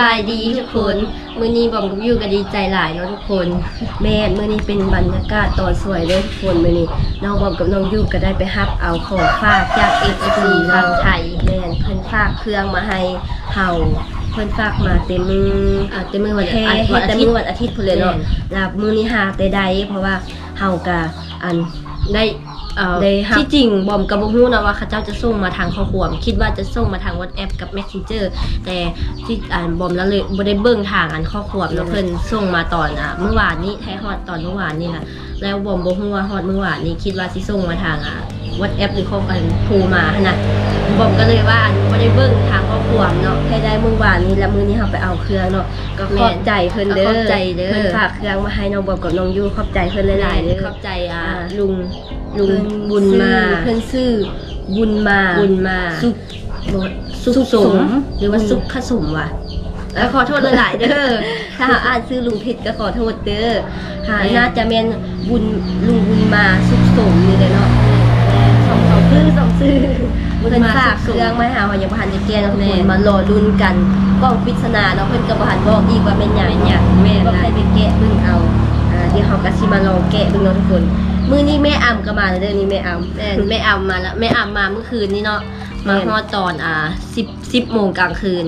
บายดีทุกคนมื้อนี้บอมกับยูก็ดีใจหลายเนาะทุกคน แม่นมื้อนี้เป็นบรรยากาศตอนสวยเลยทุกคนมื้อนี้น้องบอมกับน้องยูก็ได้ไปฮับเอาของฝากจาก FC ทางไทยแม่นเพิ่นฝากเครื่องมาให้เฮาเพิ่นฝากมาเต็มมืออ่าเต็มมือวันแท้อาทิตย์เฮ็ดแต่อาทิมื้ตอย์วันอาทิตย์พุ่นเลยเนาะแม่นแล้วมื้อนี้หาแต่ใดเพราะว่าเฮาก็อันได้ เอ่อได้ครับ ที่จริงบอมกับบ่ฮู้นะว่าเขาเจ้าจะส่งมาทางข้อความคิดว่าจะส่งมาทาง WhatsApp กับ Messenger แต่ที่อ่านบอมแล้วเลยบ่ได้เบิ่งทางอันข้อความแล้วเพิ่นส่งมาตอนอะเมื่อวานนี้แท้ฮอดตอนเมื่อวานนี่ล่ะแล้วบอมบ่ฮู้ว่าฮอดเมื่อวานนี้คิดว่าสิส่งมาทางอะ WhatsApp หรือข้อความโทรมาหั่นน่ะบอมก็เลยว่าอันบ่ได้เบิ่งทางข้อความเนาะให้ได้มื้อวานนี้แล้วมื้อนี้เฮาไปเอาเครื่องเนาะก็ขอบใจเพิ่นเด้อขอบใจเด้อเพิ่นฝากเครื่องมาให้น้องบอมกับน้องยูขอบใจเพิ่นหลายๆเด้อขอบใจอ่าอ่าลุงลุงบุญมาเพิ่นชื่อบุญมาบุญมาสุขสุขสมหรือว่าสุขขสมวะแล้วขอโทษหลายๆเด้อ ถ้าอ่านชื่อลุงผิดก็ขอโทษเด้อหาแม่น่าจะแม่นบุญลุงบุญมาสุขสมนี่เลยเนาะ สองสองชื่อสองชื่อบุญเพิ่นมาฝากสุขสมเครื่องมาหาว่ายังบ่ทันจะแก้เนาะทุกแม่คนมารอลุ้นกันกล้องปริศนาเนาะเพิ่นก็บ่ทันบอกอีกว่าเป็นหยังเป็นหยังแม่นก็ให้ไปแกะเบิ่งเอาอ่าเดี๋ยวเฮาก็สิมาลองแกะเบิ่งเนาะทุกคนมื้อนี้แม่อ่ำก็มาแล้วเด้อนี่แม่อ่ำแม่แม่อำมาแล้วแม่อำมาเมื่อคืนนี้เนาะมาแม่นฮอดตอนอ่าสิบสิบโมงกลางคืน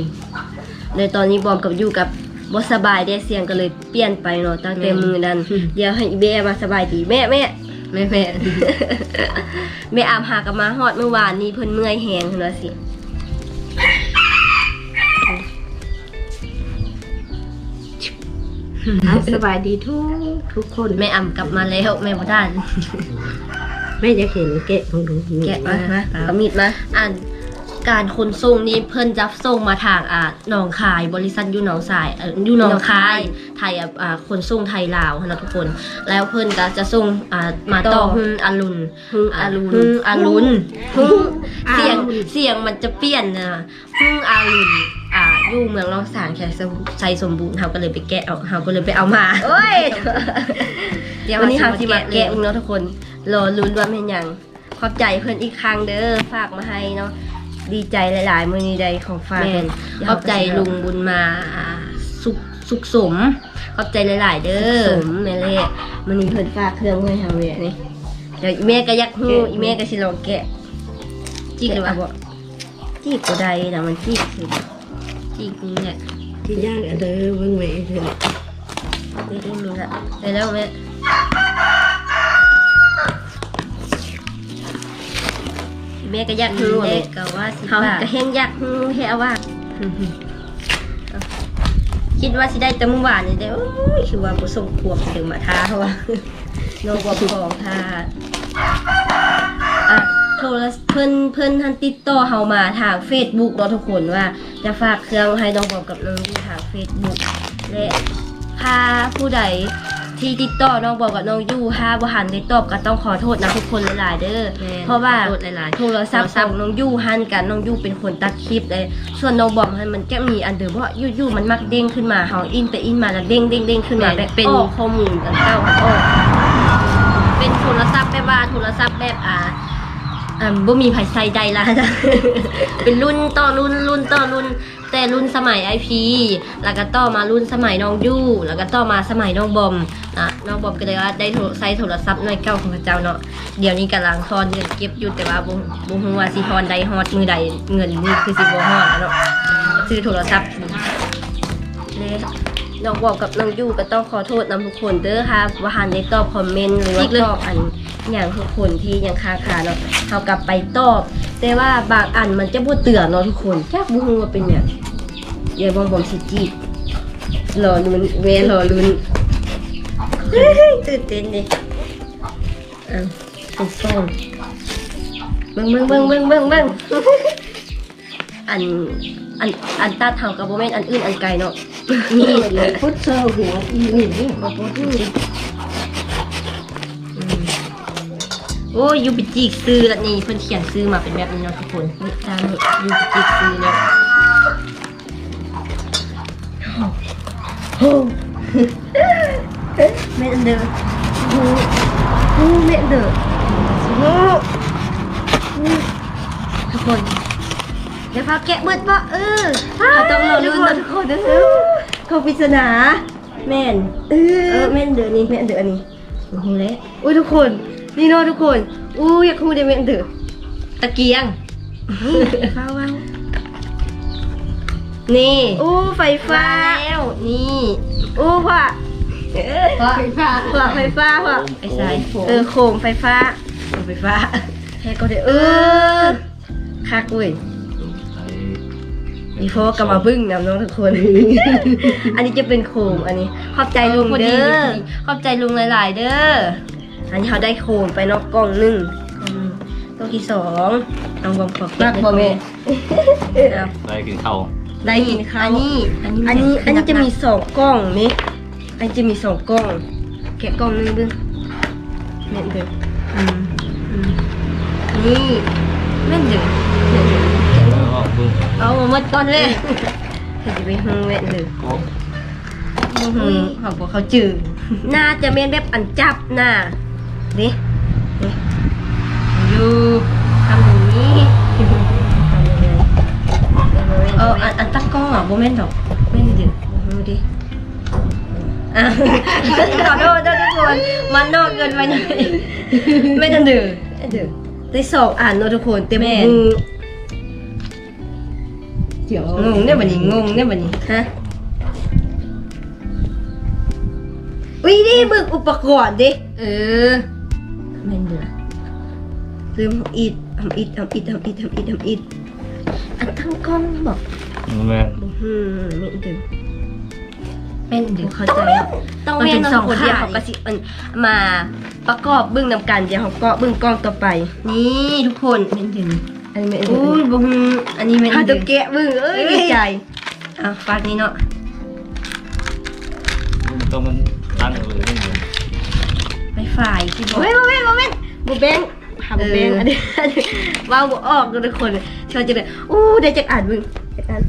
เลยตอนนี้บอมกับอยู่กับบ่สบายได้เสียงก็เลยเปลี่ยนไปเนาะตั้งแต่แม่มือนั้นอืมเดี๋ยวให้อีเบ้มาสบายดีแม่แม่ แม่แม่แม่อามหากับมาฮอดเมื่อวานนี้เพิ่นเมื่อยแหงเพิ่นว่าสิ อะสบายดีทุกทุกคนแม่อำกลับมาแล้วแม่บ่ได้แม่จะเห็นแกะของดูแกะมานะมาเอามีดมา อ่าน การขนส่งนี้เพิ่นจะส่งมาทางอ่าหนองคาย บริษัทอยู่หนองสายเอ่ออยู่หนองคาย ไทยอะอ่าขนส่งไทยลาวนะทุกคน แล้วเพิ่นก็จะส่งอ่ามาต่อหึงอารุณฮึอารุณหึงอารุณหึงอารุณเสียงเสียงมันจะเปลี่ยนนะหึงอารุณอ่าอยู่เมืองลองสางแค่ใจสมบูรณ์เฮาก็เลยไปแกะเอาเฮาก็เลยไปเอามาโอ้ยเดี๋ยววันนี้เฮาเราสิสิมามาแกะแกะเบิ่งเนาะทุกคนรอลุ้นว่าแม่นหยังขอบใจเพิ่นอีกครั้งเด้อฝากมาให้เนาะ ดีใจหลาย ๆ มื้อนี้ได้ของฝากแม่นเดี๋ยวขอบใจลุงบุญมาอ่าสุขสุขสม ขอบใจหลาย ๆ เด้เอออสมแม่เล่มื้อนี้เพิ่นฝากเครื่องไว้ให้เฮาเนี่ยนี่เดี๋ยวอีแม่ก็อยากฮู้อีแม่ก็สิลองแกะจิกเลยเอาวะบ่จีบก็ได้นะมันจีบสิจิกนี่แหละที่ย่างอะเด้อเบิ่งแม่เถอะนี่ได้มีละไปแล้วแม่ แม่ก็อยากฮู้เด็เด็กกก็ว่าสิเขาบาทก็เฮงอยากฮู้แฮ่ว่า คิดว่าสิได้แต่เมื่อวานนี่ได้โอ้ยคือว่าบ่ส่งพวกถึงมาท้าเพราะว่าโนบ่ของท้าอะโทรศัพท์เพิ่นเพิ่นทันติดต่อเฮามาทาง Facebook เนาะทุกคนว่า จะฝากเครื่องให้น้องบอมกับน้องอยู่ทาง Facebook และถ้าผู้ใด ที่ติดต่อน้องบอมกับน้องอยู่ถ้าบ่หันได้ตอบก็ต้องขอโทษนะทุกคนหลายๆเด้อแม่เพราะว่าขอโทษหลายโทรศัพท์ของน้องยู่ฮันกันน้องยู่เป็นคนตัดคลิปเลยส่วนน้องบอมฮันมันจะมีอันเดิมเพราะยู่ยู่มันมักเด้งขึ้นมาเฮาอินไปอินมาแล้วเด้งเด้งเด้งขึ้นมาแม่แบบเป็น ออกข้อมูลกันเก้าออกๆเป็นโทรศัพท์แบบว่าโทรศัพท์แบบอ่า อ่าบ่มีไผใส่ใดละเป็นรุ่นต่อรุ่นรุ่นต่อรุ่น แต่รุ่นสมัยไอพีแล้วก็ต่อมารุ่นสมัยน้องยู่แล้วก็ต่อมาสมัยน้องบอมนะน้องบอมก็เลยว่าได้ใช้โทรศัพท์หน่วยเก่าของพระเจ้าเนาะเดี๋ยวนี้กำลังทอนเงินเก็บอยู่แต่ว่าบ่บ่ฮู้ว่าสิทอนใดฮอดมือใดเงินนี่คือสิบ่ฮอดแล้วเนาะซื้อโทรศัพท์เลยน้องบอมกับน้องยู่ก็ต้องขอโทษนำทุกคนเด้อค่ะว่าหันได้ตอบคอมเมนต์หรือว่าตอบอัน อย่างทุกคนที่ยังคาคาเนาะเฮากลับไปตอบ แต่ว่าบางอันมันจะบ่เตือนเนาะทุกคนจักบ่ฮู้ว่าเป็นหยังเดี๋ยวบอมบอมสิจีบรอลุ้นเวรอลุ้นตื่นเต้นดิอะเป็นส้มเบิ่งเบิ่งเบิ่งเบิ่งเบิ่งเบิ่งอันอันอันตาเท่ากับโมเมนอันอื่นอันไกลเนาะนี่เลยพุทธเซอร์หัวอีนี่นี่บ่พุทธ โอ้ยยูไปจีกซื้อละนี่เพิ่นเขียนซื้อมาเป็นแบบนี้เนาะทุกคนนี่ตามนี่ยูไปจีกซื้อเนาะโอ้แม่นเดอร์โอ้โอ้แม่นเดอร์โอ้ทุกคนแดี๋ยวพาแกะเบิดบ่เออเขาต้องรอลุ้นทุกคนเด้อเขาปริศนาแม่นเออแม่นเดือนี่แม่นเดือนี่โอ้โหแล้วอุ้ยทุกคน นี่เนาะทุกคนอู้อยากคูได้แม่นเดือตะเกียงฟ้าวางนี่อู้ไฟฟ้าแล้วนี่อู้พ่อเออไฟฟ้าพ่อไฟฟ้าพ่อไอ้สายโฟเออโคมไฟฟ้าโคมไฟฟ้าแค่ก็ได้เออคักเว้ยอีโฟก็มาบึ้งนำน้องทุกคน อันนี้จะเป็นโคมอันนี้ ขอบใจลุงพอดีเด้อ ขอบใจลุงหลาย ๆ เด้อ อันนี้เขาได้โคมไปเนอกกล่องหนึ่งตัวที่สองเอาบอมขอบรักพ่อแม่เอาได้กินข้าวได้ยินเขาอันนี้อันนี้ อันนี้ อันนี้จะมีสองกล้องนี่ อันนี้จะมีสองกล้อง แกะกล้องหนึงเบึ้งเน่นเด้ออืมอืมนี่แม่นเด้อแม่นเด้อแล้วก็เพิ่งเอามาหมดก่อนเลยเธอจะไปฮึงแม่นเด้อโอ้อืมเขาบอกเขาจืดน่าจะเป็นแบบอันจับหน้า ดินี่อยู่ทำอย่างนี้เอออันอันตั้งกล้องอะโบแม่นดอกแม่นดื้อดูดิอะขอโทษด้วยทุกคนมันนอกเกินไปหน่อยไม่ทันดื้อเดี๋ยวได้สองอ่านเนอะทุกคนเต็มแม่มือเดี๋ยวงงเนี่ยบัดนี้งงเนี่ยบัดนี้ฮะอุ้ยนี่บึกอุปกรณ์ดิเออแม่นดื้อ ลืมอิดทำอิดทำอิดทำอิดทำอิดทำอิดอันทั้งกล้องบอกแม่อืมไม่ดึงแม่นดื้อเข้าใจแล้วต้องมันแม่เป็นนสสอองงคนขาเดียวเขาก็สิมันมาประกอบเบื้องนำกันเดี๋ยวเขาก็เบื้องกล้องต่อไป นี่ทุกคนแม่นดื้ออันนี้ไม่ดึอุ้งยบ่ฮู้อันนี้แม่นเขาดื้จะอแกะเบื้องเอ้ยดีใจอะฝากนี้เนาะต้องมันตั้งเลยนี่เองไปฝ่ายที่บอกเฮ้ยโมเมนต์โมเมนต์บูแบง หาบูแบงเอออัอันนี้อันนี้ว้าวบ่ออกทุกคนชอบจังเลยอู้ได้จากอ่านเบื้องจากอ่าน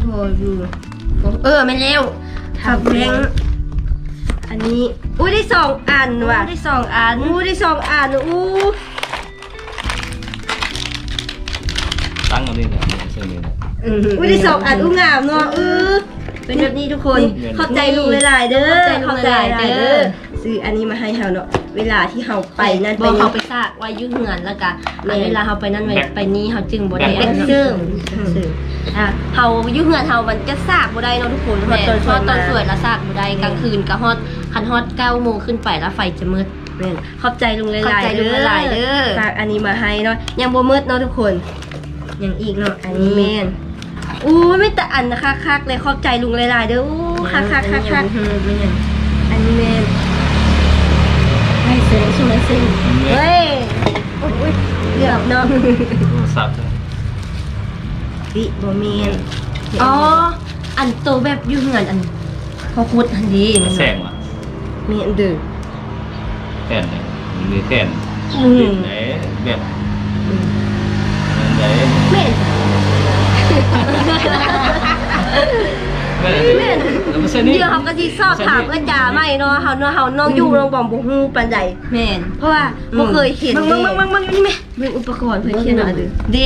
โทรอยู่เออไม่นแล้วทับแบงอันนี้อู้ได้สองอันว่ะได้สองอันอู้ได้สองอันอู้ตั้งเอาดิเนี่ยเส้นนี้อู้ได้สองอันอู้งามเนาะเออเป็นแบบนี้ทุกคนนี่เข้าใจลุงหลายๆเด้อเข้าใจลุงหลายๆเด้อ ซื้ออันนี้มาให้เฮาเนาะเวลาที่เฮาไปนั่นบไปอกนี่เขาไปซากไว้อยุ่งเหือนแล้วก็แม่เวลาเขาไปนั่นไปไปนี้เขาจึงบ่ได้เป็อันนนั้นซึ่งซึ่งอะเขาอยุ่งเหือนเขามันจะซากบ่ได้เนาะทุกคนฮอดตอนสวยฮดตอนมา สวยแล้วซากบ่ได้กลางคืนก็ฮอดคันฮอด9โมงขึ้นไปแล้วไฟจะมืด แม่นขอบใจลุงหลายๆขอบใจลุงหลายๆเด้อ ฝากอันนี้มาให้เนาะยังบ่มืดเนาะทุกคนยังอีกเนาะอันนี้แม่นอู้ไม่แต่อันนะคักๆเลยขอบใจลุงหลายๆเด้ออู้คักๆคักๆไม่ยังอันนี้แม่นให้ เสียงช่วยสิเฮ้เฮ้ยโอ้ยเกือบเนาะสับวิบ่แม่นอ๋อ อันโตแบบอยุ่งเหือนอันพอคุดอันดีแสงว่ะแม่นเด้อแค่นเนี่ยมีแค่นอืมไหนแบบไหนแม่น แม่แม่แล้วมันเส้นนี้เดี๋ยวเขาก็สิสอบถามเอื้อจ่าไม่เนาะเฮาเนาะเฮาน้องอยู่น้องบ่บ่ฮู้ปานใดแม่นเพราะว่าบ่เคยเห็นมึงมึงมึงมึงมึงนี่ไหมเรื่องอุปกรณ์เพิ่นเขียนเอาเด้อดิ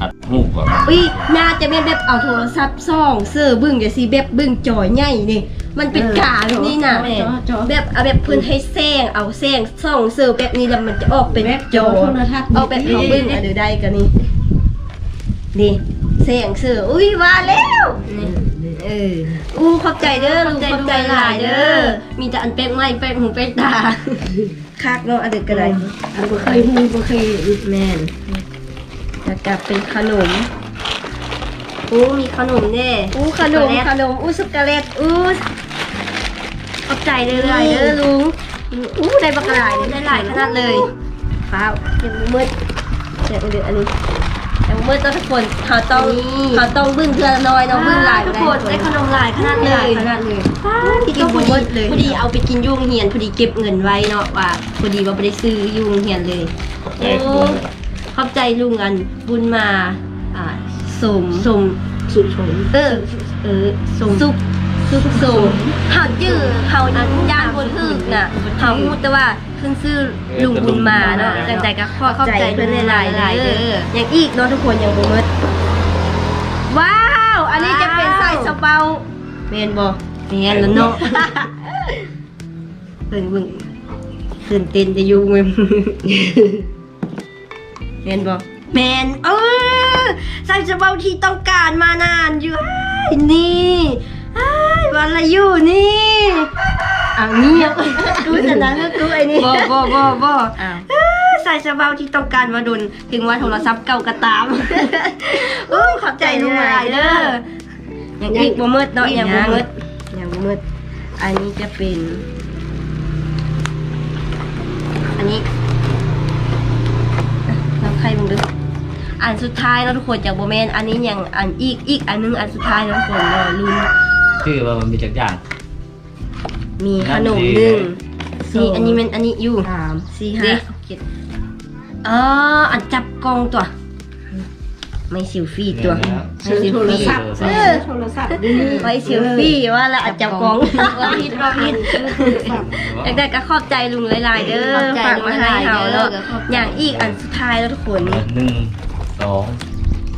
อัดหูก่อนอุ้ยน่าจะแม่นแบบเอาโทรศัพท์ซ่องเสื้อบึ้งจังซี่แบบบึ้งจอใหญ่นี่ มันเป็นกาแบบนี้น่ะแม่นจอแบบเอาแบบเพิ่นให้แซงเอาแซงซ่องเสื้อแบบนี้แล้วมันจะออกเป็นแบบจอโทรทัศน์เอาแบบเอาบึ้งอะเดี๋ยวได้กันนี่ นี่แซงเสื้ออุ้ยว่าแล้วนี่เอออู้ขอบใจเด้อลุงขอบใจหลายเด้อมีแต่อันเป๊กไม้เป๊กหูเป๊กตาคักเนาะอันเด็กก็ได้อันบ่เคยฮู้บ่เคยเห็นแม่นแล้วก็เป็นขนมอู้มีขนมเด้อู้ขนมขนมอู้ช็อกโกแลตอู้ขอบใจเด้อหลายเด้อลุงอู้ได้บักหลายเด้อได้หลายขนาดเลยฟ้าวยังมืดเดี๋ยวเดี๋ยวอันนี้ยัง มืดต้องทุกคนเขาต้องนี่เขาต้องบึ้งเพื่อน้อยเนาะบึ้งหลายทุกได้คนได้ขนมหลายขนาดเลหลายยขนาดเลยที่ก็พอดีพอดีเอาไปกินยุ่งเฮียนพอดีเก็บเงินไว้เนาะว่าพอดีว่าไม่ได้ซื้อยุ่งเฮียนเลยขอบใจโอ้ขอบใจลุงอันบุญมาอ่าสมสมสุดชนเออเออสมสุ ขสุขสมเฮาจื้อเฮาอันย่านบ่ถึกน่ะเฮาฮู้แต่ว่าเพิ่นชื่อลุงบุญมาเนาะจังใดก็ขอขอบใจเพิ่นหลายๆเด้ออย่างอีกเนาะทุกคนยังบ่หมดว้าว อันนี้จะเป็นใส่สะเปาแม่นบ่แม่นแล้วเนาะเพิ่นเบิ่งตื่นเต้นจะอยู่เว้ยแม่นบ่แม่นเออใส่สะเปาที่ต้องการมานานอยู่อ้ายนี่อ้าย วันละอยู่นี่อ้าวเงียบกูชนะก็กูไอ้นี่บ่บ่บ่บ่อ้าวเอ้อใส่สะเปาที่ต้องการมาดุนถึงว่าโทรศัพท์เก่าก็ตามโอ้ขอบใจลุงหลายเด้อยังอีกบ่มืดเนาะยังบ่มืดยังบ่มืดอันนี้จะเป็น อันนี้รับใครมึงดูอันสุดท้ายแล้วทุกคนจากโบแมนอันนี้ยังอันอีกอีกอันนึงอันสุดท้ายแล้วทุกคนรอลุ้น ชื่อว่ามันมีจักอย่าง มีขนมหนึ่งสองนี่อันนี้มันอันนี้อยู่สามสี่ห้าเจ็ดอ๋ออันจับกล้องตัว ไม่ซิลฟี่ตัวซื้อโทรศัพท์เออโทรศัพท์ดีไว้ซิลฟี่ว่าแล้วอันจับกล้องว่าผิดว่าผิดอยากได้ก็ขอบใจลุงหลายๆเด้อขอบใจฝากมาให้เฮาลุงหลายๆเด้แล้อวก็ขอบใจอย่างอีกอันสุดท้ายแล้วทุกคนนี่หนึ่งสอง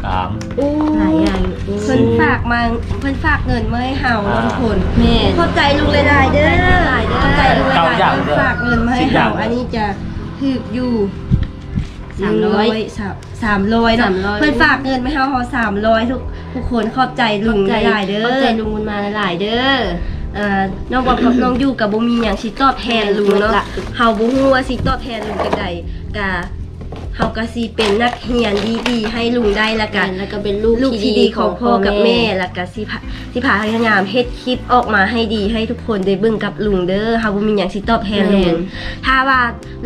สาม อู้หลายอย่างเพิ่นฝากมาเพิ่นฝากเงินมาให้เฮาแล้วทุกคนแม่ขอบใจลุงหลายๆเด้อขอบใจลุงหลายๆเด้อฝากเงินมาให้เฮาอันนี้จะถึกอยู่สามร้อยสามสามร้อยเนาะสามร้อย เพิ่นฝากเงินมาให้เฮาเฮาสามร้อยทุกทุกคนขอบใจลุงหลายๆเด้อขอบใจลุงบุญมาหลายๆเด้อ เอ่อน้องบอกกับน้องอยู่กับบ่มีหยังสิตอบแทนลุงเนาะละ เฮาบ่ฮู้ว่าสิตอบแทนลุงจังไดกะ เฮาก็สิเป็นนักเรียนดีๆให้ลุงได้ละกักันนแล้วก็เป็นลูกลูกที่ดีของพ่อกับแม่แล้วก็สิพาสิพาพยายามเฮ็ดคลิปออกมาให้ดีให้ทุกคนได้เบิ่งกับลุงเด้อเฮาบ่มีหยังสิตอบแทนลุงถ้าว่า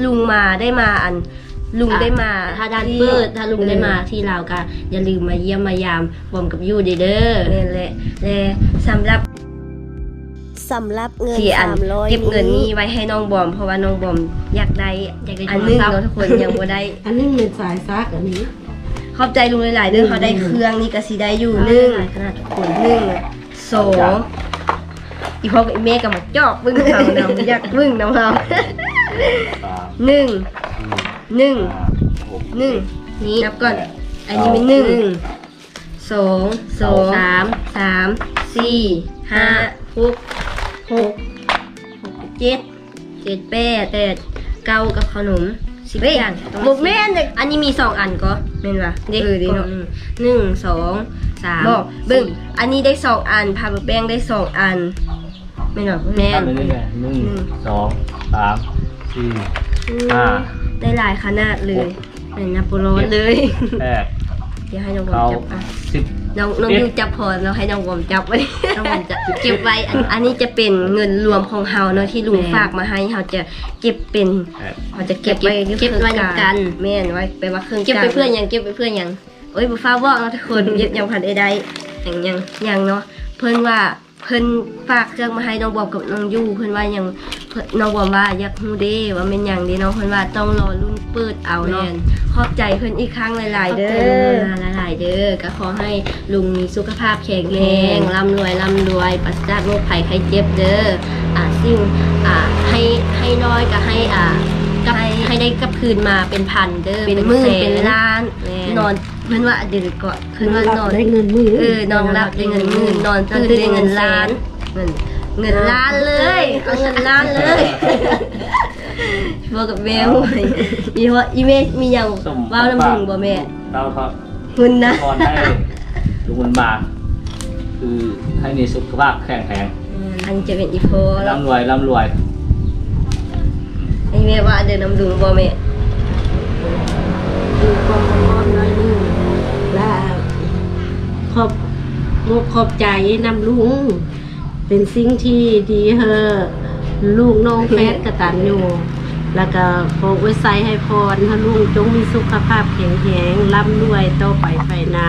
ลุงมาได้มาอันลุงได้มาถ้าด้านที่เปิดถ้าลุงได้มาที่ลาวก็อย่าลืมมาเยี่ยมมายามบอมกับยูเด้อเด้อนั่นแหละและสำหรับ สำหรับเงินที่อันสามร้อยเก็บเงินนี้ไว้ให้น้องบอม เพราะว่าน้องบอมอยากได้อยากได้อันหนึงโทรศัพท์ เนาะทุกคนยังบ่ได้ อันนี้เป็นสายซักอันนี้ ขอบใจลุงหลายๆเด้อเขาได้เครื่องนี่ก็สิได้อยู่หนึ่งขนาดทุกคนหนึ่งสองอีพ่อกับอีแม่ก็มาจอกบึ้งเขานำอยากบึ้งน้ำเขาสามหนึ่งหนึ่งห้าหกหนึ่งนี่นับก่อน อันนี้เป็นหนึ่งสองสองสามสามสี่ห้าหก หกหกเจ็ดเจ็ดแปดแปดเก้ากับขนมสิบอย่างต้องบุกแม่นเด็กอันนี้มีสองอันก็เม่นวะเด็กเออดีเนาะกล่องหนึ่งสองสามบอกเบิ้งอันนี้ได้สองอันพาไปแป้งได้สองอันไม่นหรอแม่ตามไปเรื่อยๆหนึ่งสองสามสี่ห้าได้หลายขนาดเลยเป็นนาโปโลนเลยแปดเดี๋ยวให้น้องบอมเก้าจับอะสิบ น้องน้องเอ็ดยูจับพอแล้วให้น้องบอมจับไว้น้องบอมจะเก็บไว้อันอันนี้จะเป็นเงินรวมของเฮาเนาะที่ลุงแม่ฝากมาให้เฮาจะเก็บเป็นแปดเฮาจะเก็บไว้เก็บไว้นำกันแม่นไว้ไปว่าเครื่องเก็บไปลางเพื่อนยังเก็บไปเพื่อนยังโอ้ยบ่ฟ้าบอกเนาะทุกคนเย็บยังพันได้ได้อย่างยังยังเนาะเพิ่นว่า เพิ่นฝากเครื่องมาให้น้องบอมกับน้องยูเพิ่นว่ายังเพิ่นน้องบอมว่าอยากฮู้เด้ว่าเป็นหยังเด้เนาะเพิ่นว่าต้องรอรุ่นเปิดเอาเนาะแม่นขอบใจเพิ่นอีกครั้งหลาย ๆ เด้ขบใจอลุงมาหลายๆเด้อก็ขอให้ลุงมีสุขภาพแข็งแรงร่ำรวยร่ำรวยปราศจากโรคภัยไข้เจ็บเด้ออ่าสิ่งอ่าให้ให้น้อยก็ให้อ่ากลับให้ได้กลับคืนมาเป็นพันเด้อเป็นหมื่นแสเป็นล้านแม่นอน เพิ่นว่าเดี๋ยวก่อนเพิ่นว่านอนได้เงินมือเออนอนรับได้เงินหมื่นนอนตื่นได้เงินล้านเงินเงินล้านเลยเอาเงินล้านเลยบอกกับแมวอีว่าอีเมมีหยังส้มว้าวน้ำมึงบ่แม่เราทอดหุ่นนะพรให้ลุงบุญมาคือให้มีสุขภาพแข็งแรงอันนี้จะเป็นอีโฟแล้วร่ำรวยร่ำรวยไอ้แม่ว่าเดินน้ำดุงบ่แม่ดูความ ขอบมกขอบใจนำลุง เป็นสิ่งที่ดีเฮอลูกน้องแฟดกระตันอยู่ แล้วก็ขอไว้ใส่ให้พรให้ลุงจงมีสุขภาพแข็งแรงร่ำรวยต่อไปไปนา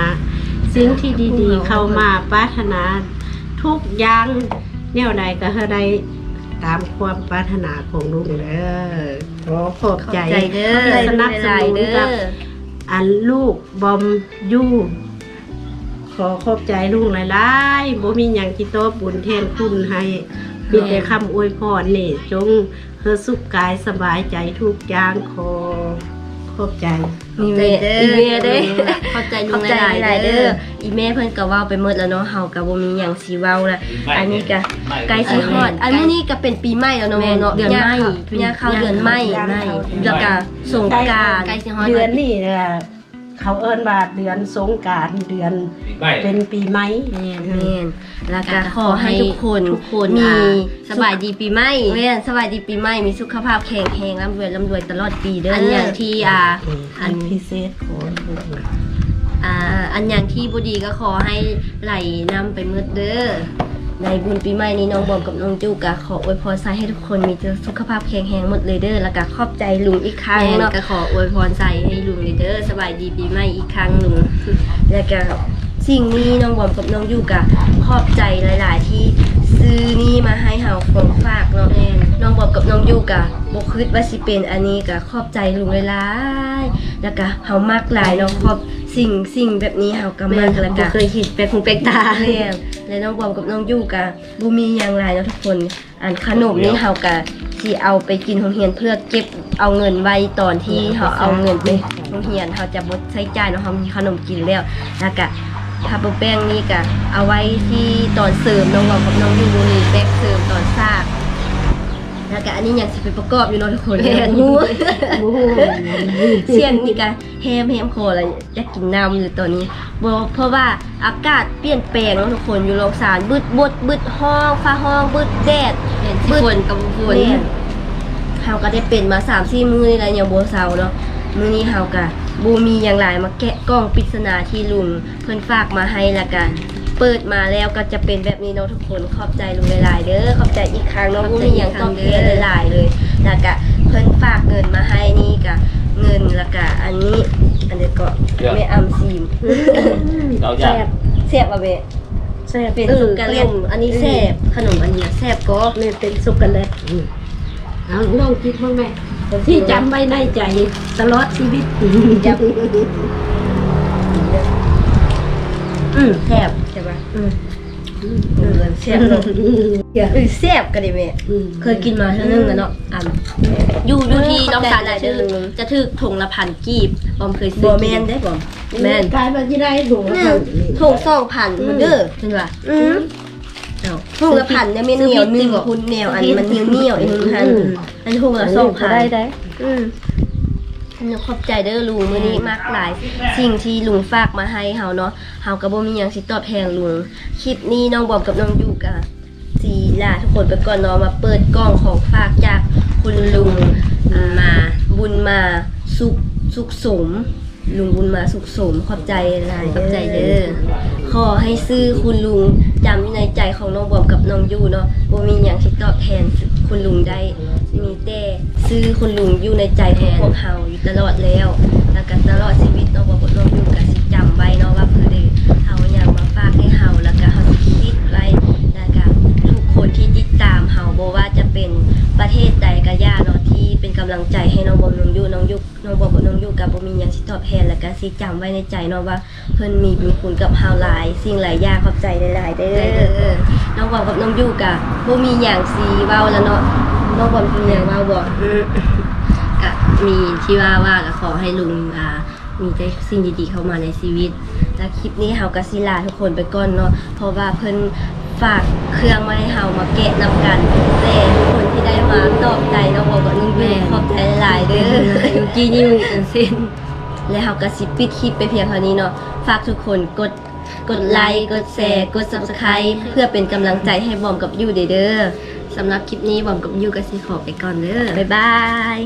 สิ่งที่ดีๆ เข้ามาปรารถนา ทุกอย่างแนวใดก็ให้ได้ตามความปรารถนาของลุงเด้อขอขอบขอบใจใจเด้อที่สนับสนุนเด้กับออันลูกบอมยู ขขอขอบใจลุงหลายๆบ่มีหยังที่ตอบบุญแทนคุณให้มีแต่คำอวยพรนี่จงเธอสุขกายสบายใจทุกอย่างขอขอบใจมีแม่อีแม่เด้เข้าใจลุเข้างใจหลายๆหลายๆเด้เด้อออีแม่เพิ่นก็เว้าไปหมดแล้วเนาะเฮาก็บ่มีหยังสิเว้าละอันนี้ก็ใกล้สิฮอด อันนี้ก็เป็นปีใหม่แล้วเนาะแม่เนาะเดือนไหม้ย่างเข้าเดือนใหม่ย่างเข้าแล้วก็สงกรานต์ใกล้สิฮอดเดือนนี่เนี่ย เขาเอิ้นว่าเดือนสงกรารเดือนไม่เป็นปีใหม่แม่นแม่นแล้วก็ขอให้ทุกคนทุกคนมีอ่าสบายดีปีใหม่แม่นสบายดีปีใหม่มีสุขภาพแข็งแรงร่ำรวยร่ำรวยตลอดปีเด้ออัอันอย่างที่อ่า อัอันน พิเศษขออ่าอันอย่างที่บดีก็ขอให้ไหลนำไปมืดเด้อ ในบุญปีใหม่นี้น้องบอมกับน้องจูกะขออวยพรใส่ให้ทุกคนมีสุขภาพแข็งแรงหมดเลยเด้อแล้วก็ขอบใจลุงอีกครั้งแม่เนาะก็ขออวยพรใส่ให้ลุงเด้อสบายดีปีใหม่อีกครั้งลุงแล้วก็สิ่งนี้น้องบอมกับน้องยูกะขอบใจหลาย ๆ ที่ซื้อนี่มาให้เฮาของฝากเนาะแม่นน้องบอมกับน้องยูกะบ่คิดว่าสิเป็นอันนี้กะขอบใจลุงหลายๆแล้วก็เฮามักหลายเนาะขอบ สิ่งสิ่งแบบนี้เฮาก็มักแล้วก็บ่เคยเห็นแปลกหูแปลกตาแม่นและน้องบอมกับน้องยูกะบ่มีหยังหลายเนาะทุกคนอันขนมนี่เฮากะสิเอาไปกินโรงเรียนเพื่อเก็บเอาเงินไว้ตอนที่เฮาเอาเงินไปโรงเรียนเฮาจะบ่ใช้จ่ายเนาะเฮามีขนมกินแล้วแล้วก็ถ้าแป้งนี่ก็เอาไว้ที่ตอนเสริมน้องบอกกับน้องยูนี่แป้งเสริมตอนซาก แล้วก็อันนี้ยังสิไปประกอบอยู่เนาะทุกคนแม่นงูโอ้โหเสียงนี่ก็แฮมแฮมคออะไรอยากกินน้ำอยู่ตอนนี้บ่เพราะว่าอากาศเปลี่ยนแปลงเนาะทุกคนอยู่โรงสารบึดบดบึดห้องฟ้าห้องบึดแดดเห็นที่ฝนกับฝนแม่นเฮาก็ได้เป็นมา3 4มื้อนี่แหละยังบ่เซาเนาะมื้อนี้เฮาก็บ่มีหยังหลายมาแกะกล่องปริศนาที่ลุงเพิ่นฝากมาให้แล้วกัน เปิดมาแล้วก็จะเป็นแบบนี้เนาะทุกคนขอบใจลุงหลายๆเด้อขอบใจอีกครั้งเนาะบ่มีหยังตอบแทนหลายๆเลย แล้วก็เพิ่นฝากเงินมาให้นี่ก็เงินแล้วก็อันนี้อันเดียวก็แม่อำซีมเราอยากแซ่บอะเบะแซ่บเป็นออสุกาเลตอันนี้แซ่บขนมอันเนี้ยแซ่บก็เนี่ยเป็นสุกเลตอืมเอาลองคิดบ้างไหมที่จำไว้ในใจตลอดชีวิตจับ อืมแซ่บใช่ปะอืมเออแซ่บเนาะเออแซ่บกันดิแม่เคยกินมาเท่านึงอะเนาะอ่ำอยู่อยู่ที่น้องสารขอบใจจะถือหลายๆเด้อจะถือถุงละพันกีบบอมเคยซื้บ่อแม่นได้บ่แม่นกลายมาที่ได้ถูกถุงสองพันเด้อเห็นป่ะอืมถุงละพันเนี่ยมันเหนียวหนึ่งคุณเหนียวอันมันเหนียวเหนียวๆไอ้นึงหันอันถุงละสองพันได้ได้อืม ขอบใจเด้อลุงมื้อนี้มากหลาย สิ่งที่ลุงฝากมาให้เฮาเนาะเฮาก็บ่มีหยังสิตอบแทนลุงคลิปนี้น้องบอมกับน้องยูกะสีลาทุกคนไปก่อนเนาะมาเปิดกล่องของฝากจากคุณลุงอ่ามาบุญมาสุขสุขสมลุงบุญมาสุขสมขอบใจหลายขอบใจเด้อขอให้ซื้อคุณลุง จำอยู่ในใจของน้องบอมกับน้องยูเนาะบ่มีอย่างที่ตอบแทนคุณลุงได้มีแต่ซื้อคุณลุงอยู่ในใจของพวกเฮาอยู่ตลอดแล้ว แล้วก็ตลอดชีวิตน้องบอมกับน้องยูก็สิจำไว้เนาะว่าเพื่อได้เฮาหยังมาฝากให้เฮาแล้วก็เฮาสิคิดไว้แล้วก็ทุกคนที่ติดตามเฮาบ่ว่าจะเป็นประเทศใดำลังใจให้น้องบอมน้องยูน้องยูน้องบอมกับน้องยูก็บ่มีหยังสิตอบแทนแล้วก็สิจำไว้ในใจเนาะว่าเพิ่นมีบุญคุณกับเฮาหลาย สิ่งหลายอย่างขอบใจหลายๆเด้เออเอออน้องบอมกับน้องยูกะบ่มีหยังสิเว้าแล้วเนาะน้องบอมมีหยังเว้าบ่ก็มีที่ว่าว่าก็ขอให้ลุงอ่ามีแต่สิ่งดีๆเข้ามาในชีวิต แล้วคลิปนี้เฮาก็สิลาทุกคนไปก่อนเนาะเพราะว่าเพิ่น ฝากเครื่องมาให้เฮามาแกะนํกันแต่ทุกคนที่ได้มาตอบใจน้องบอมกับน้องยูขอบใจหลายๆเด้อเมื่อกี้นี่มีอันเส้นและเฮาก็สิปิดคลิปไปเพียงเท่านี้เนาะฝากทุกคนกดกดไลค์ กดแชร์ กด Subscribe เพื่อเป็นกำลังใจให้บอมกับยูเด้อสำหรับคลิปนี้บอมกับยูก็สิขอไปก่อนเด้อบ๊ายบาย